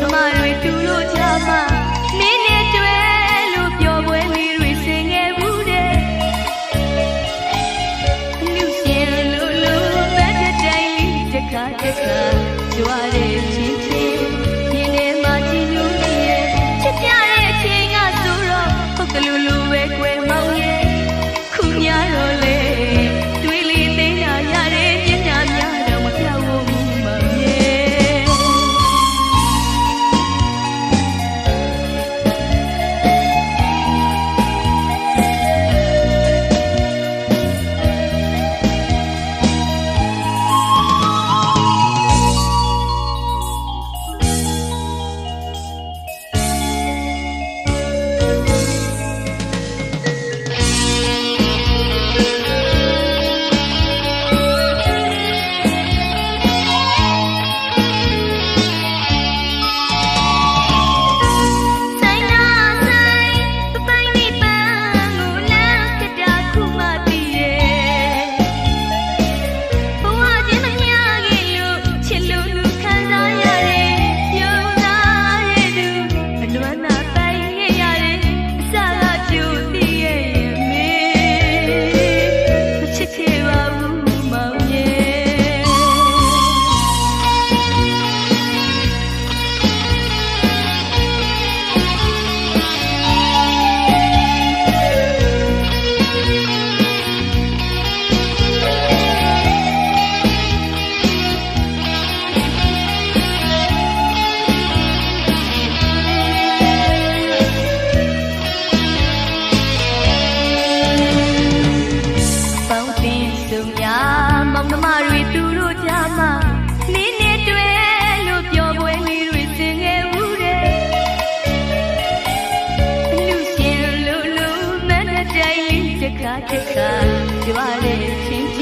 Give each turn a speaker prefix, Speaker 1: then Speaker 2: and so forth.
Speaker 1: မမတွေတူလို့ကြမှာမင်းနဲ့တွေ့လို့ပျော်ပွဲလေးတွေဆင်ခဲ့ဘူးတဲ့အမှုရှင်လို့လို့ဘက်တိုင်းလေးတစ်ခါတစ်ခါကြွားတဲ့ ကထက်ကကြွားတဲ့ချင်း